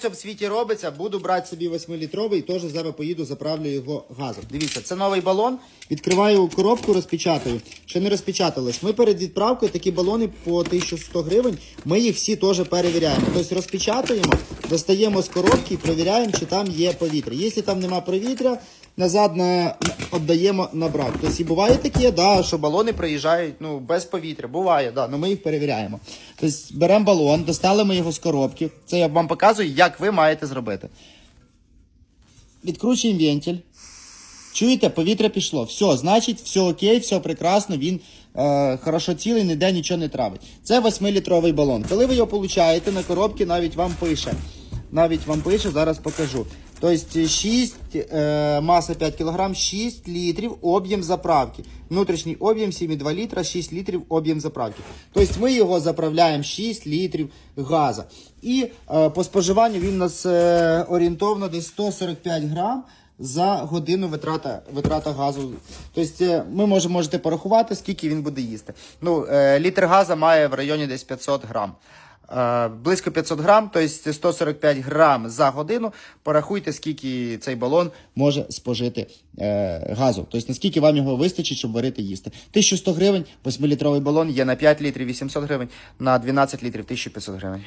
Це в світі робиться, буду брати собі 8-літровий і теж зараз поїду, заправлю його газом. Дивіться, це новий балон. Відкриваю коробку, розпечатаю. Ще не розпечаталось. Ми перед відправкою такі балони по 1100 гривень. Ми їх всі теж перевіряємо. Тобто розпечатуємо, достаємо з коробки і перевіряємо, чи там є повітря. Якщо там нема повітря, назад на віддаємо на. Тобто і буває таке, да, що балони приїжджають ну, без повітря. Буває, да, але ми їх перевіряємо. Тобто беремо балон, достали ми його з коробки. Це я вам показую, як ви маєте зробити. Відкручуємо вентиль. Чуєте, повітря пішло. Все, значить, все окей, все прекрасно, він е, хорошо цілий, ніде нічого не травить. Це 8-літровий балон. Коли ви його получаєте на коробці, навіть вам пише. Навіть вам пише, зараз покажу. Тобто 6, е, маса 5 кг, 6 літрів об'єм заправки. Внутрішній об'єм 7,2 літра, 6 літрів об'єм заправки. Тобто ми його заправляємо 6 літрів газу. І е, по споживанню він у нас е, орієнтовно десь 145 грам за годину витрата, витрата газу. Тобто е, ми можемо, можете порахувати, скільки він буде їсти. Ну, е, літр газу має в районі десь 500 грам. Е, Близько 500 грам, тобто 145 грам за годину. Порахуйте, скільки цей балон може спожити газу. Тобто наскільки вам його вистачить, щоб варити їсти. 1100 гривень, 8-літровий балон є на 5 літрів 800 гривень, на 12 літрів 1500 гривень.